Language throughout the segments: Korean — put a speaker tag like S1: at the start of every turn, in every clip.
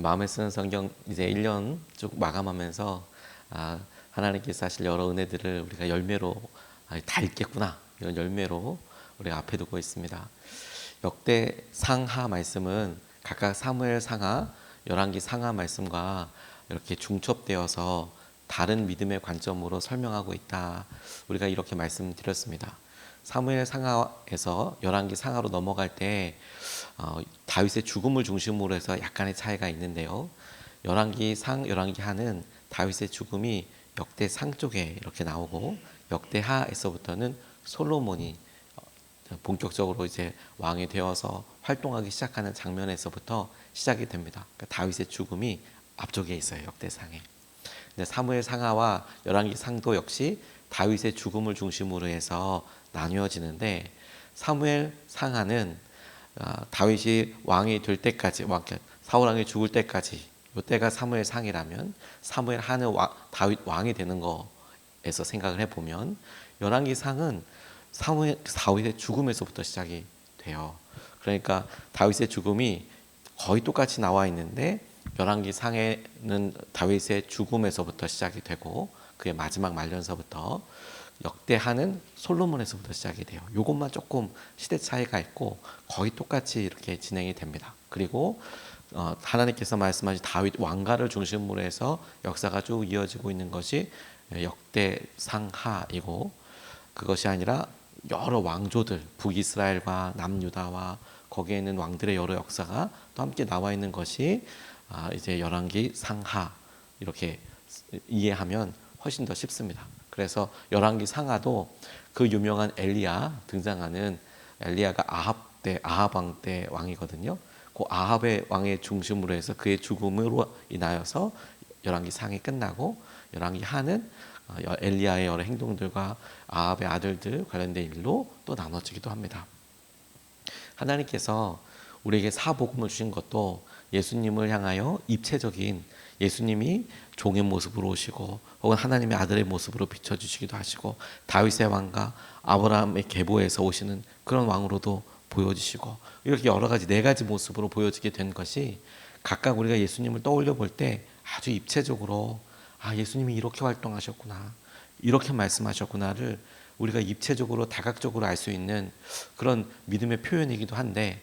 S1: 마음에 쓰는 성경 이제 1년 쭉 마감하면서 아, 하나님께서 하실 여러 은혜들을 우리가 열매로 아, 다 읽겠구나 이런 열매로 우리가 앞에 두고 있습니다. 역대 상하 말씀은 각각 사무엘 상하, 열왕기 상하 말씀과 이렇게 중첩되어서 다른 믿음의 관점으로 설명하고 있다. 우리가 이렇게 말씀드렸습니다. 사무엘 상하에서 열왕기 상하로 넘어갈 때 어, 다윗의 죽음을 중심으로 해서 약간의 차이가 있는데요. 열왕기 상, 열왕기 하는 다윗의 죽음이 역대 상 쪽에 이렇게 나오고 역대 하에서부터는 솔로몬이 어, 본격적으로 이제 왕이 되어서 활동하기 시작하는 장면에서부터 시작이 됩니다. 그러니까 다윗의 죽음이 앞쪽에 있어요. 역대상에. 근데 사무엘 상하와 열왕기 상도 역시 다윗의 죽음을 중심으로 해서 나뉘어지는데 사무엘 상하는 아, 다윗이 왕이 될 때까지 왕 사울 왕이 죽을 때까지 요 때가 사무엘 상이라면 사무엘 하는 와, 다윗 왕이 되는 거에서 생각을 해보면 열왕기 상은 사무엘 다윗의 죽음에서부터 시작이 돼요. 그러니까 다윗의 죽음이 거의 똑같이 나와 있는데 열왕기 상에는 다윗의 죽음에서부터 시작이 되고 그의 마지막 말년서부터 역대하는 솔로몬에서부터 시작이 돼요. 요것만 조금 시대 차이가 있고 거의 똑같이 이렇게 진행이 됩니다. 그리고 어, 하나님께서 말씀하신 다윗 왕가를 중심으로 해서 역사가 쭉 이어지고 있는 것이 역대상하이고 그것이 아니라 여러 왕조들 북이스라엘과 남유다와 거기에 있는 왕들의 여러 역사가 또 함께 나와 있는 것이 아, 이제 열왕기 상하 이렇게 이해하면 훨씬 더 쉽습니다. 그래서 열왕기 상하도 그 유명한 엘리야 등장하는 엘리야가 아합 때 아합 왕 때 왕이거든요. 그 아합의 왕의 중심으로 해서 그의 죽음으로 인하여서 열왕기 상이 끝나고 열왕기 하는 어, 엘리야의 여러 행동들과 아합의 아들들 관련된 일로 또 나눠지기도 합니다. 하나님께서 우리에게 사복음을 주신 것도 예수님을 향하여 입체적인 예수님이 종의 모습으로 오시고 혹은 하나님의 아들의 모습으로 비춰주시기도 하시고 다윗의 왕과 아브라함의 계보에서 오시는 그런 왕으로도 보여주시고 이렇게 여러 가지 네 가지 모습으로 보여지게 된 것이 각각 우리가 예수님을 떠올려 볼 때 아주 입체적으로 아 예수님이 이렇게 활동하셨구나 이렇게 말씀하셨구나를 우리가 입체적으로 다각적으로 알 수 있는 그런 믿음의 표현이기도 한데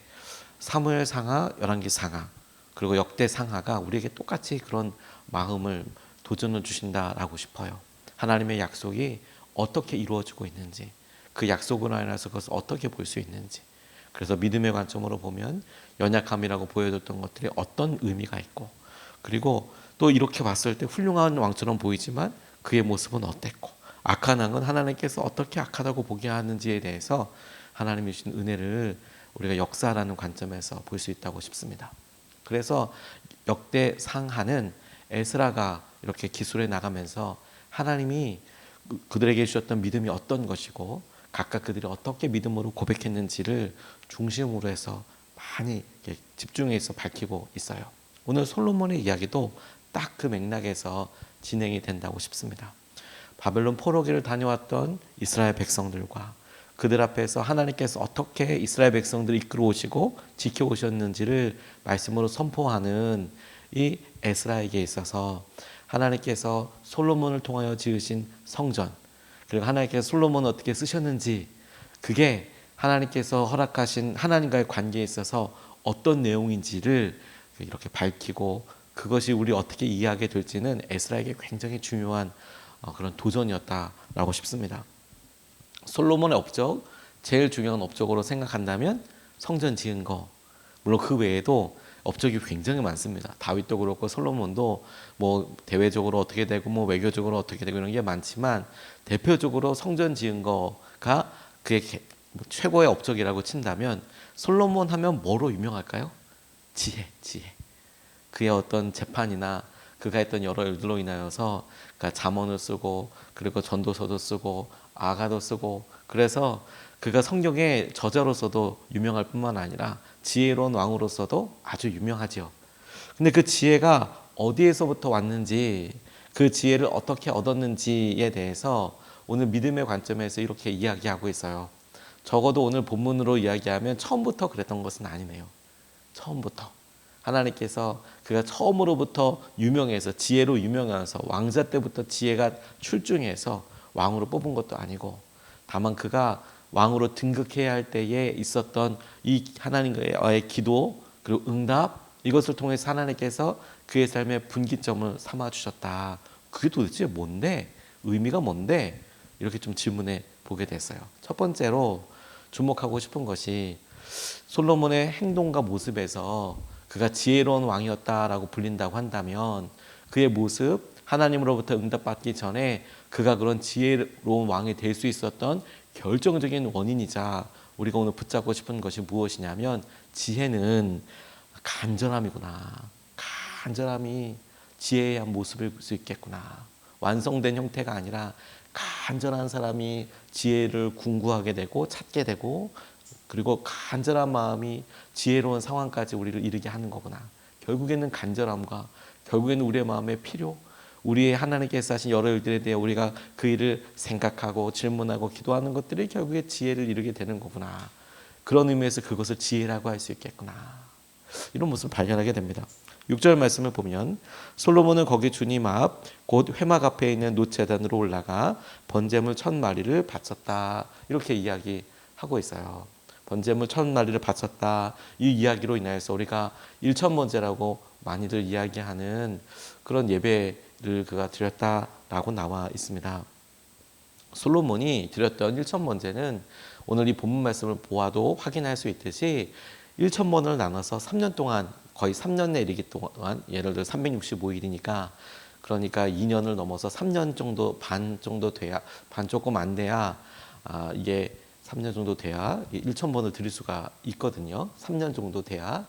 S1: 사무엘 상하, 열왕기 상하 그리고 역대 상하가 우리에게 똑같이 그런 마음을 도전을 주신다라고 싶어요. 하나님의 약속이 어떻게 이루어지고 있는지 그 약속으로 인해서 그것을 어떻게 볼 수 있는지 그래서 믿음의 관점으로 보면 연약함이라고 보여줬던 것들이 어떤 의미가 있고 그리고 또 이렇게 봤을 때 훌륭한 왕처럼 보이지만 그의 모습은 어땠고 악한 왕은 하나님께서 어떻게 악하다고 보게 하는지에 대해서 하나님이 주신 은혜를 우리가 역사라는 관점에서 볼 수 있다고 싶습니다. 그래서 역대 상하는 에스라가 이렇게 기술해 나가면서 하나님이 그- 그들에게 주셨던 믿음이 어떤 것이고 각각 그들이 어떻게 믿음으로 고백했는지를 중심으로 해서 많이 집중해서 밝히고 있어요. 오늘 솔로몬의 이야기도 딱 그 맥락에서 진행이 된다고 싶습니다. 바벨론 포로기를 다녀왔던 이스라엘 백성들과 그들 앞에서 하나님께서 어떻게 이스라엘 백성들을 이끌어 오시고 지켜 오셨는지를 말씀으로 선포하는 이 에스라에게 있어서 하나님께서 솔로몬을 통하여 지으신 성전 그리고 하나님께서 솔로몬을 어떻게 쓰셨는지 그게 하나님께서 허락하신 하나님과의 관계에 있어서 어떤 내용인지를 이렇게 밝히고 그것이 우리 어떻게 이해하게 될지는 에스라에게 굉장히 중요한 어, 그런 도전이었다라고 싶습니다. 솔로몬의 업적 제일 중요한 업적으로 생각한다면 성전 지은 거 물론 그 외에도 업적이 굉장히 많습니다. 다윗도 그렇고 솔로몬도 뭐 대외적으로 어떻게 되고 뭐 외교적으로 어떻게 되고 이런 게 많지만 대표적으로 성전 지은 거가 그의 뭐 최고의 업적이라고 친다면 솔로몬 하면 뭐로 유명할까요? 지혜, 지혜. 그의 어떤 재판이나 그가 했던 여러 일들로 인하여서 그러니까 잠언을 쓰고 그리고 전도서도 쓰고 아가도 쓰고 그래서 그가 성경의 저자로서도 유명할 뿐만 아니라 지혜로운 왕으로서도 아주 유명하지요. 근데 그 지혜가 어디에서부터 왔는지 그 지혜를 어떻게 얻었는지에 대해서 오늘 믿음의 관점에서 이렇게 이야기하고 있어요. 적어도 오늘 본문으로 이야기하면 처음부터 그랬던 것은 아니네요. 처음부터. 하나님께서 그가 처음으로부터 유명해서 지혜로 유명해서 왕자 때부터 지혜가 출중해서 왕으로 뽑은 것도 아니고 다만 그가 왕으로 등극해야 할 때에 있었던 이 하나님과의 기도 그리고 응답 이것을 통해서 하나님께서 그의 삶의 분기점을 삼아 주셨다. 그게 도대체 뭔데? 의미가 뭔데? 이렇게 좀 질문해 보게 됐어요. 첫 번째로 주목하고 싶은 것이 솔로몬의 행동과 모습에서 그가 지혜로운 왕이었다라고 불린다고 한다면 그의 모습 하나님으로부터 응답받기 전에 그가 그런 지혜로운 왕이 될 수 있었던 결정적인 원인이자 우리가 오늘 붙잡고 싶은 것이 무엇이냐면 지혜는 간절함이구나. 간절함이 지혜의 한 모습일 수 있겠구나. 완성된 형태가 아니라 간절한 사람이 지혜를 궁구하게 되고 찾게 되고 그리고 간절한 마음이 지혜로운 상황까지 우리를 이르게 하는 거구나. 결국에는 간절함과 결국에는 우리의 마음의 필요, 우리의 하나님께서 하신 여러 일들에 대해 우리가 그 일을 생각하고 질문하고 기도하는 것들이 결국에 지혜를 이루게 되는 거구나. 그런 의미에서 그것을 지혜라고 할 수 있겠구나. 이런 모습을 발견하게 됩니다. 6절 말씀을 보면 솔로몬은 거기 주님 앞 곧 회막 앞에 있는 노체단으로 올라가 번제물 천 마리를 바쳤다. 이렇게 이야기하고 있어요. 번제물 천 마리를 바쳤다. 이 이야기로 인하여서 우리가 일천 번제라고 많이들 이야기하는 그런 예배 를 그가 드렸다라고 나와 있습니다. 솔로몬이 드렸던 일천 번제는 오늘 이 본문 말씀을 보아도 확인할 수 있듯이 1천 번을 나눠서 3년 동안 거의 3년에 이르기 동안 예를 들어 365일이니까 그러니까 2년을 넘어서 3년 정도 반 정도 돼야 반 조금 안 돼야 아, 이게 3년 정도 돼야 1천 번을 드릴 수가 있거든요. 3년 정도 돼야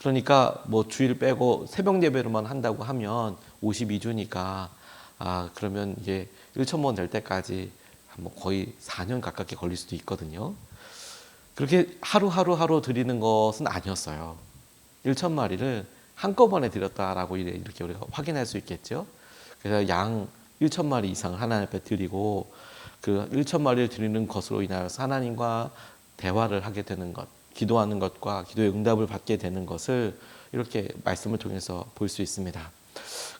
S1: 그러니까 뭐 주일 빼고 새벽 예배로만 한다고 하면 52주니까 아 그러면 이게 1천 번될 때까지 뭐 거의 4년 가깝게 걸릴 수도 있거든요. 그렇게 하루하루 하루 드리는 것은 아니었어요. 1천 마리를 한꺼번에 드렸다라고 이렇게 우리가 확인할 수 있겠죠. 그래서 양 1천 마리 이상을 하나님 앞에 드리고 그 1천 마리를 드리는 것으로 인하여서 하나님과 대화를 하게 되는 것, 기도하는 것과 기도의 응답을 받게 되는 것을 이렇게 말씀을 통해서 볼 수 있습니다.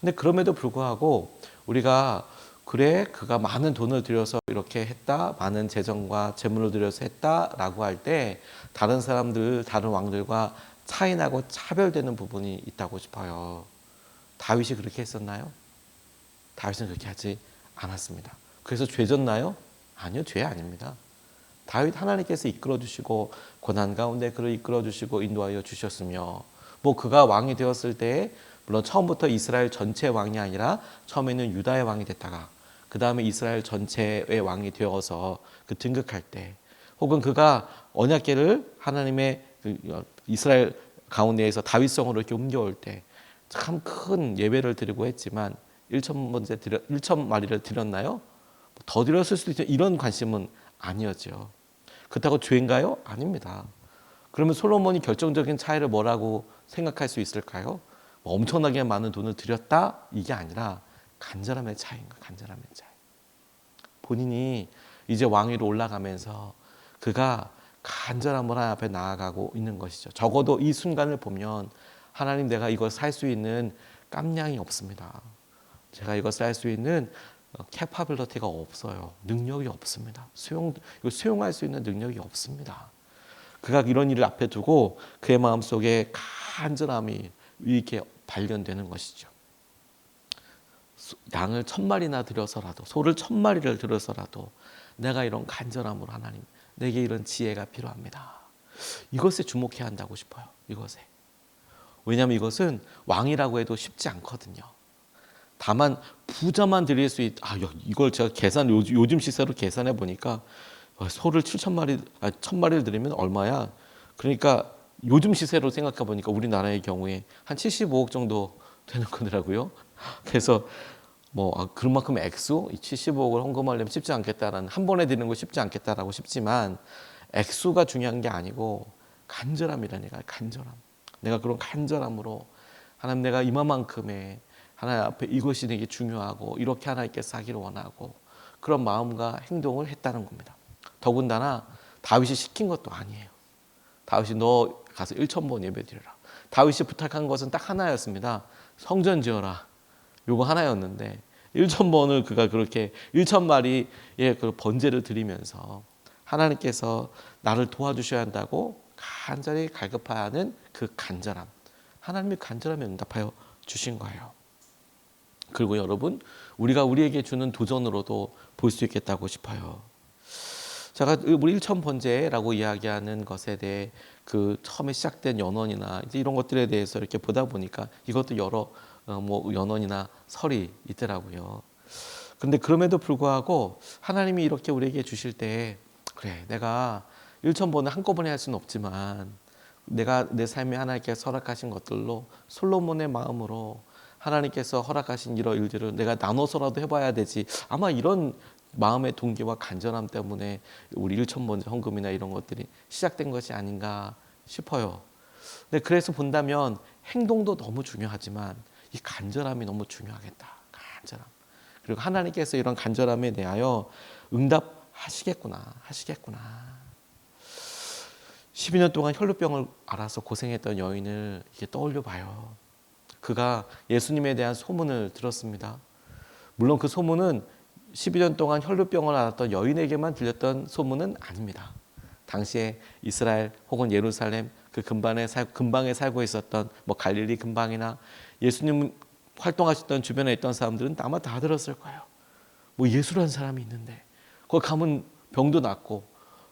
S1: 근데 그럼에도 불구하고 우리가 그래 그가 많은 돈을 들여서 이렇게 했다 많은 재정과 재물을 들여서 했다라고 할 때 다른 사람들 다른 왕들과 차이나고 차별되는 부분이 있다고 싶어요. 다윗이 그렇게 했었나요? 다윗은 그렇게 하지 않았습니다. 그래서 죄졌나요? 아니요, 죄 아닙니다. 다윗 하나님께서 이끌어 주시고 고난 가운데 그를 이끌어 주시고 인도하여 주셨으며 뭐 그가 왕이 되었을 때 물론 처음부터 이스라엘 전체 왕이 아니라 처음에는 유다의 왕이 됐다가 그 다음에 이스라엘 전체의 왕이 되어서 그 등극할 때 혹은 그가 언약계를 하나님의 그 이스라엘 가운데에서 다윗성으로 이렇게 옮겨올 때 참 큰 예배를 드리고 했지만 1천 번째 드려 1천 마리를 드렸나요? 더 드렸을 수도 있죠. 이런 관심은 아니었죠. 그렇다고 죄인가요? 아닙니다. 그러면 솔로몬이 결정적인 차이를 뭐라고 생각할 수 있을까요? 뭐 엄청나게 많은 돈을 들였다 이게 아니라 간절함의 차이인가 간절함의 차이. 본인이 이제 왕위로 올라가면서 그가 간절함으로 하나님 앞에 나아가고 있는 것이죠. 적어도 이 순간을 보면 하나님 내가 이걸 살 수 있는 깜냥이 없습니다. 제가 이걸 살 수 있는 캐파빌러티가 없어요. 능력이 없습니다. 수용 수용할 수 있는 능력이 없습니다. 그가 이런 일을 앞에 두고 그의 마음 속에 간절함이 이렇게 발견되는 것이죠. 양을 천 마리나 들여서라도 소를 천 마리를 들여서라도 내가 이런 간절함으로 하나님 내게 이런 지혜가 필요합니다. 이것에 주목해야 한다고 싶어요. 이것에. 왜냐하면 이것은 왕이라고 해도 쉽지 않거든요. 다만 부자만 드릴 수 있. 아 이걸 제가 계산 요즘 시세로 계산해 보니까 소를 7천 마리, 아, 천 마리를 드리면 얼마야? 그러니까 요즘 시세로 생각해 보니까 우리나라의 경우에 한 75억 정도 되는 거더라고요. 그래서 뭐 아, 그만큼 액수 75억을 헌금하려면 쉽지 않겠다라는 한 번에 드리는 거 쉽지 않겠다라고 싶지만 액수가 중요한 게 아니고 간절함이라니까 간절함. 내가 그런 간절함으로 하나님 내가 이만큼의 하나님 앞에 이것이 되게 중요하고 이렇게 하나님께서 하기를 원하고 그런 마음과 행동을 했다는 겁니다. 더군다나 다윗이 시킨 것도 아니에요. 다윗이 너 가서 1천 번 예배 드려라. 다윗이 부탁한 것은 딱 하나였습니다. 성전 지어라. 요거 하나였는데 1천 번을 그가 그렇게 1천 마리의 그 번제를 드리면서 하나님께서 나를 도와주셔야 한다고 간절히 갈급하는 그 간절함. 하나님이 간절함에 응답하여 주신 거예요. 그리고 여러분, 우리가 우리에게 주는 도전으로도 볼 수 있겠다고 싶어요. 제가 우리 일천 번제라고 이야기하는 것에 대해 그 처음에 시작된 연원이나 이런 것들에 대해서 이렇게 보다 보니까 이것도 여러 어, 뭐 연원이나 설이 있더라고요. 그런데 그럼에도 불구하고 하나님이 이렇게 우리에게 주실 때 그래 내가 일천 번을 한꺼번에 할 수는 없지만 내가 내 삶에 하나님께서 허락하신 것들로 솔로몬의 마음으로 하나님께서 허락하신 이런 일들을 내가 나눠서라도 해봐야 되지. 아마 이런 마음의 동기와 간절함 때문에 우리 일천 번째 헌금이나 이런 것들이 시작된 것이 아닌가 싶어요. 근데 그래서 본다면 행동도 너무 중요하지만 이 간절함이 너무 중요하겠다. 간절함. 그리고 하나님께서 이런 간절함에 대하여 응답하시겠구나. 하시겠구나. 12년 동안 혈루병을 알아서 고생했던 여인을 이렇게 떠올려 봐요. 그가 예수님에 대한 소문을 들었습니다. 물론 그 소문은 12년 동안 혈루병을 앓았던 여인에게만 들렸던 소문은 아닙니다. 당시에 이스라엘 혹은 예루살렘 그 근방에, 살, 근방에 살고 있었던 뭐 갈릴리 근방이나 예수님 활동하셨던 주변에 있던 사람들은 아마 다 들었을 거예요. 뭐 예수라는 사람이 있는데 거기 가면 병도 낫고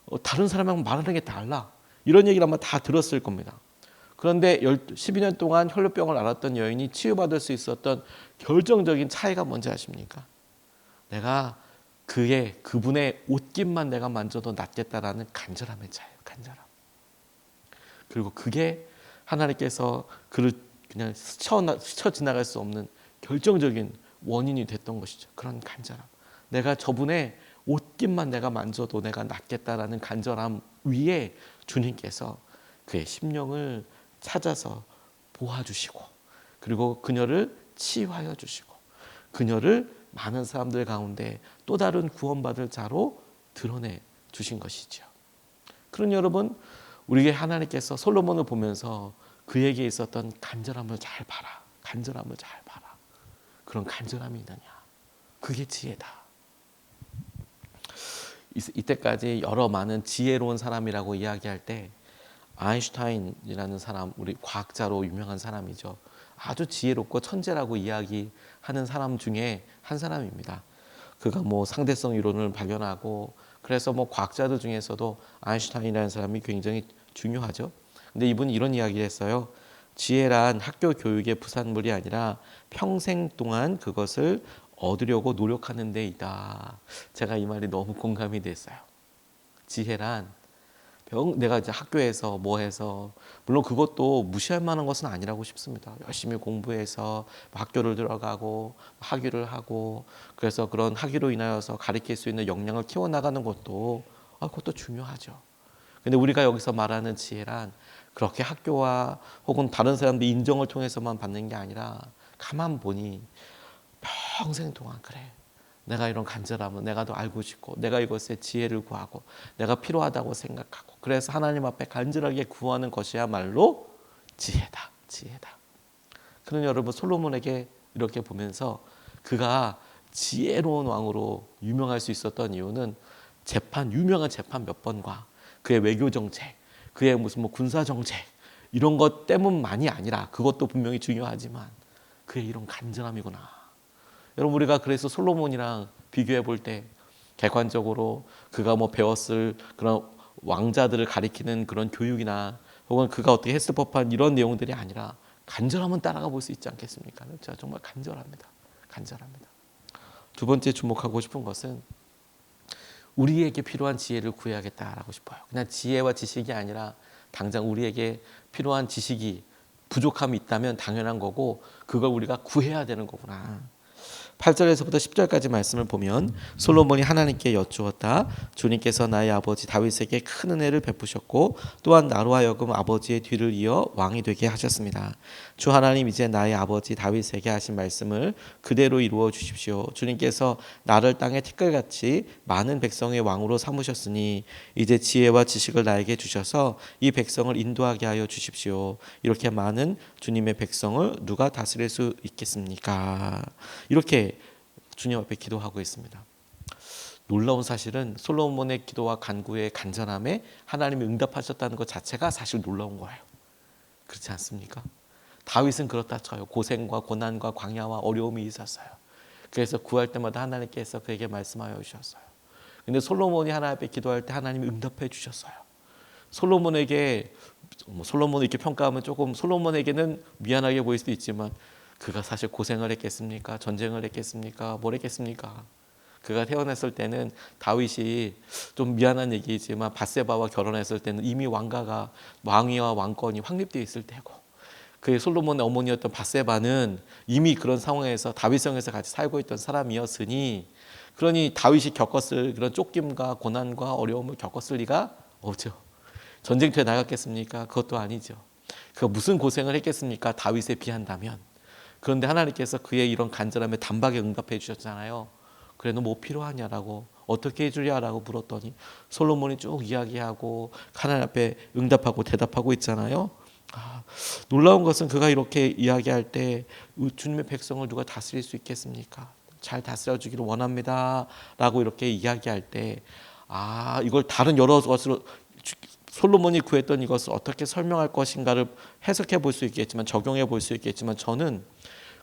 S1: 어, 다른 사람하고 말하는 게 달라. 이런 얘기를 아마 다 들었을 겁니다. 그런데 12년 동안 혈루병을 앓았던 여인이 치유받을 수 있었던 결정적인 차이가 뭔지 아십니까? 내가 그의 그분의 옷깃만 내가 만져도 낫겠다라는 간절함의 차이예요. 간절함. 그리고 그게 하나님께서 그를 그냥 스쳐, 스쳐 지나갈 수 없는 결정적인 원인이 됐던 것이죠. 그런 간절함. 내가 저분의 옷깃만 내가 만져도 내가 낫겠다라는 간절함 위에 주님께서 그의 심령을 찾아서 보아주시고 그리고 그녀를 치유하여 주시고 그녀를 많은 사람들 가운데 또 다른 구원받을 자로 드러내 주신 것이죠. 그런 여러분, 우리에게 하나님께서 솔로몬을 보면서 그에게 있었던 간절함을 잘 봐라. 간절함을 잘 봐라. 그런 간절함이 있느냐. 그게 지혜다. 이때까지 여러 많은 지혜로운 사람이라고 이야기할 때 아인슈타인이라는 사람, 우리 과학자로 유명한 사람이죠. 아주 지혜롭고 천재라고 이야기하는 사람 중에 한 사람입니다. 그가 뭐 상대성 이론을 발견하고 그래서 뭐 과학자들 중에서도 아인슈타인이라는 사람이 굉장히 중요하죠. 근데 이분이 이런 이야기를 했어요. 지혜란 학교 교육의 부산물이 아니라 평생 동안 그것을 얻으려고 노력하는 데이다. 제가 이 말이 너무 공감이 됐어요. 지혜란 병, 내가 이제 학교에서 뭐 해서 물론 그것도 무시할 만한 것은 아니라고 싶습니다. 열심히 공부해서 학교를 들어가고 학위를 하고 그래서 그런 학위로 인하여서 가르칠 수 있는 역량을 키워 나가는 것도 아, 그것도 중요하죠. 근데 우리가 여기서 말하는 지혜란 그렇게 학교와 혹은 다른 사람들 인정을 통해서만 받는 게 아니라 가만 보니 평생 동안 그래 내가 이런 간절함을 내가 더 알고 싶고 내가 이것에 지혜를 구하고 내가 필요하다고 생각하고 그래서 하나님 앞에 간절하게 구하는 것이야말로 지혜다. 지혜다. 그런 여러분 솔로몬에게 이렇게 보면서 그가 지혜로운 왕으로 유명할 수 있었던 이유는 재판 유명한 재판 몇 번과 그의 외교 정책, 그의 무슨 뭐 군사 정책 이런 것 때문만이 아니라 그것도 분명히 중요하지만 그의 이런 간절함이구나. 여러분 우리가 그래서 솔로몬이랑 비교해 볼 때 객관적으로 그가 뭐 배웠을 그런 왕자들을 가리키는 그런 교육이나 혹은 그가 어떻게 했을 법한 이런 내용들이 아니라 간절함은 따라가 볼 수 있지 않겠습니까? 제가 정말 간절합니다. 간절합니다. 두 번째 주목하고 싶은 것은 우리에게 필요한 지혜를 구해야겠다라고 싶어요. 그냥 지혜와 지식이 아니라 당장 우리에게 필요한 지식이 부족함이 있다면 당연한 거고 그걸 우리가 구해야 되는 거구나. 8절에서부터 10절까지 말씀을 보면 솔로몬이 하나님께 여쭈었다. 주님께서 나의 아버지 다윗에게 큰 은혜를 베푸셨고 또한 나로 하여금 아버지의 뒤를 이어 왕이 되게 하셨습니다. 주 하나님 이제 나의 아버지 다윗에게 하신 말씀을 그대로 이루어 주십시오. 주님께서 나를 땅의 티끌같이 많은 백성의 왕으로 삼으셨으니 이제 지혜와 지식을 나에게 주셔서 이 백성을 인도하게 하여 주십시오. 이렇게 많은 주님의 백성을 누가 다스릴 수 있겠습니까? 이렇게 주님 앞에 기도하고 있습니다. 놀라운 사실은 솔로몬의 기도와 간구의 간절함에 하나님이 응답하셨다는 것 자체가 사실 놀라운 거예요. 그렇지 않습니까? 다윗은 그렇다 쳐요. 고생과 고난과 광야와 어려움이 있었어요. 그래서 구할 때마다 하나님께서 그에게 말씀하여 주셨어요. 근데 솔로몬이 하나님 앞에 기도할 때 하나님이 응답해 주셨어요. 솔로몬에게 뭐 솔로몬을 이렇게 평가하면 조금 솔로몬에게는 미안하게 보일 수도 있지만 그가 사실 고생을 했겠습니까? 전쟁을 했겠습니까? 뭘 했겠습니까? 그가 태어났을 때는 다윗이 좀 미안한 얘기지만 바세바와 결혼했을 때는 이미 왕가가 왕위와 왕권이 확립되어 있을 때고 그의 솔로몬의 어머니였던 바세바는 이미 그런 상황에서 다윗성에서 같이 살고 있던 사람이었으니 그러니 다윗이 겪었을 그런 쫓김과 고난과 어려움을 겪었을 리가 없죠. 전쟁터에 나갔겠습니까? 그것도 아니죠. 그가 무슨 고생을 했겠습니까? 다윗에 비한다면. 그런데 하나님께서 그의 이런 간절함에 단박에 응답해 주셨잖아요. 그래 너 뭐 필요하냐라고 어떻게 해주랴라고 물었더니 솔로몬이 쭉 이야기하고 하나님 앞에 응답하고 대답하고 있잖아요. 아, 놀라운 것은 그가 이렇게 이야기할 때 주님의 백성을 누가 다스릴 수 있겠습니까? 잘 다스려 주기를 원합니다라고 이렇게 이야기할 때 아, 이걸 다른 여러 것으로 솔로몬이 구했던 이것을 어떻게 설명할 것인가를 해석해 볼 수 있겠지만 적용해 볼 수 있겠지만 저는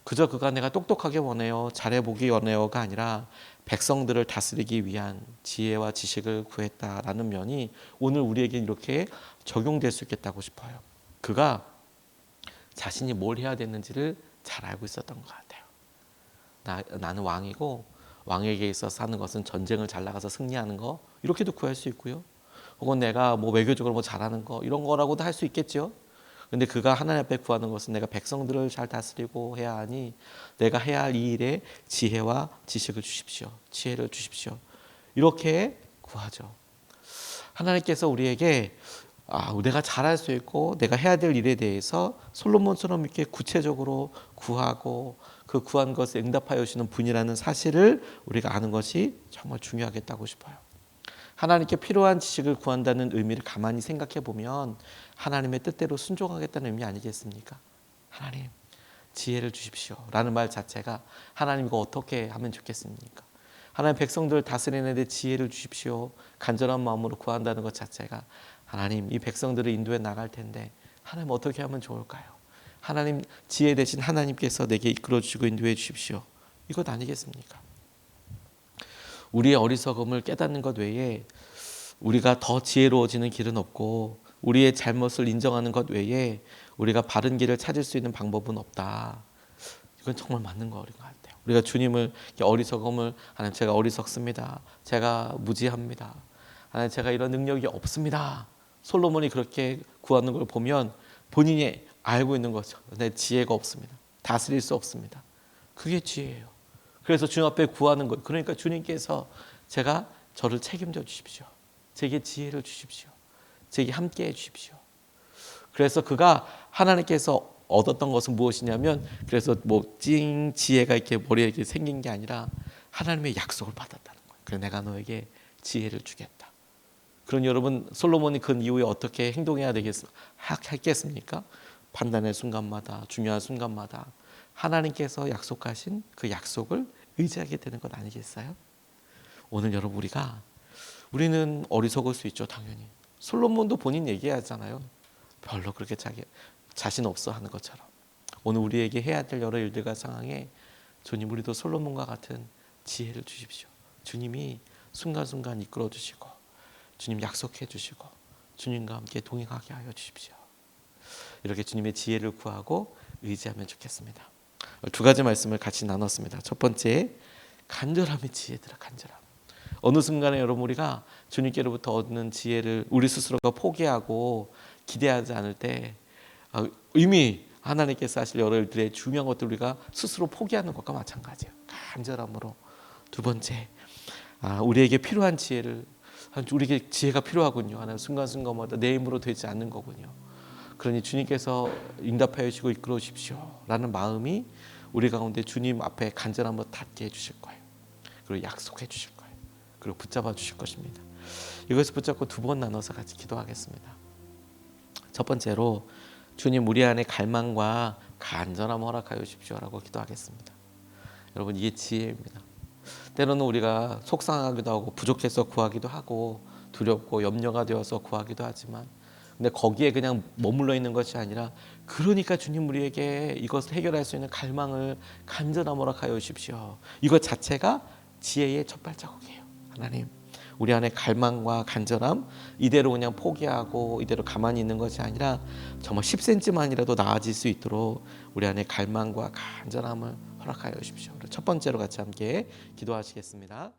S1: 그저 그가 내가 똑똑하게 원해요 잘해 보기 원해요가 아니라 백성들을 다스리기 위한 지혜와 지식을 구했다라는 면이 오늘 우리에게 이렇게 적용될 수 있겠다고 싶어요. 그가 자신이 뭘 해야 되는지를 잘 알고 있었던 것 같아요. 나, 나는 왕이고 왕에게 있어서 하는 것은 전쟁을 잘 나가서 승리하는 거 이렇게도 구할 수 있고요. 혹은 내가 뭐 외교적으로 뭐 잘하는 거 이런 거라고도 할 수 있겠죠. 근데 그가 하나님 앞에 구하는 것은 내가 백성들을 잘 다스리고 해야 하니 내가 해야 할 이 일에 지혜와 지식을 주십시오. 지혜를 주십시오. 이렇게 구하죠. 하나님께서 우리에게 아, 내가 잘할 수 있고 내가 해야 될 일에 대해서 솔로몬처럼 이렇게 구체적으로 구하고 그 구한 것에 응답하여 주시는 분이라는 사실을 우리가 아는 것이 정말 중요하겠다고 싶어요. 하나님께 필요한 지식을 구한다는 의미를 가만히 생각해 보면 하나님의 뜻대로 순종하겠다는 의미 아니겠습니까? 하나님 지혜를 주십시오. 라는 말 자체가 하나님 이거 어떻게 하면 좋겠습니까? 하나님 백성들 다스리는 데 지혜를 주십시오. 간절한 마음으로 구한다는 것 자체가 하나님 이 백성들을 인도해 나갈 텐데 하나님 어떻게 하면 좋을까요? 하나님 지혜 대신 하나님께서 내게 이끌어 주시고 인도해 주십시오. 이것 아니겠습니까? 우리의 어리석음을 깨닫는 것 외에 우리가 더 지혜로워지는 길은 없고 우리의 잘못을 인정하는 것 외에 우리가 바른 길을 찾을 수 있는 방법은 없다. 이건 정말 맞는 거인 것 같아요. 우리가 주님을 어리석음을 하나님 제가 어리석습니다. 제가 무지합니다. 하나님 제가 이런 능력이 없습니다. 솔로몬이 그렇게 구하는 걸 보면 본인이 알고 있는 거죠. 내 지혜가 없습니다. 다스릴 수 없습니다. 그게 지혜예요. 그래서 주님 앞에 구하는 것. 그러니까 주님께서 제가 저를 책임져 주십시오. 제게 지혜를 주십시오. 제게 함께 해 주십시오. 그래서 그가 하나님께서 얻었던 것은 무엇이냐면 그래서 뭐찡 지혜가 이렇게 머리에 이렇게 생긴 게 아니라 하나님의 약속을 받았다는 거예요. 그래서 내가 너에게 지혜를 주겠다. 그런 여러분 솔로몬이 그 이후에 어떻게 행동해야 되겠 하겠습니까? 판단의 순간마다 중요한 순간마다 하나님께서 약속하신 그 약속을 의지하게 되는 것 아니겠어요? 오늘 여러분 우리가 우리는 어리석을 수 있죠 당연히. 솔로몬도 본인 얘기하잖아요. 별로 그렇게 자기 자신 없어 하는 것처럼. 오늘 우리에게 해야 될 여러 일들과 상황에 주님 우리도 솔로몬과 같은 지혜를 주십시오. 주님이 순간순간 이끌어 주시고 주님 약속해 주시고 주님과 함께 동행하게 하여 주십시오. 이렇게 주님의 지혜를 구하고 의지하면 좋겠습니다 두 가지 말씀을 같이 나눴습니다. 첫 번째 간절함의 지혜들아 간절함. 어느 순간에 여러분 우리가 주님께로부터 얻는 지혜를 우리 스스로가 포기하고 기대하지 않을 때 아, 이미 하나님께서 하실 여러 일들의 중요한 것들 우리가 스스로 포기하는 것과 마찬가지예요. 간절함으로 두 번째 아, 우리에게 필요한 지혜를 우리에게 지혜가 필요하군요. 하는 순간순간마다 내 힘으로 되지 않는 거군요. 그러니 주님께서 응답하여 주시고 이끌어 주십시오라는 마음이 우리 가운데 주님 앞에 간절함으로 닿게 해주실 거예요. 그리고 약속해 주실 거예요. 그리고 붙잡아 주실 것입니다. 이것을 붙잡고 두 번 나눠서 같이 기도하겠습니다. 첫 번째로 주님 우리 안에 갈망과 간절함 허락하여 주십시오라고 기도하겠습니다. 여러분 이게 지혜입니다. 때로는 우리가 속상하기도 하고 부족해서 구하기도 하고 두렵고 염려가 되어서 구하기도 하지만 근데 거기에 그냥 머물러 있는 것이 아니라 그러니까 주님 우리에게 이것을 해결할 수 있는 갈망을 간절함 허락하여 주십시오. 이것 자체가 지혜의 첫 발자국이에요. 하나님 우리 안에 갈망과 간절함 이대로 그냥 포기하고 이대로 가만히 있는 것이 아니라 정말 10cm만이라도 나아질 수 있도록 우리 안에 갈망과 간절함을 허락하여 주십시오. 첫 번째로 같이 함께 기도하시겠습니다.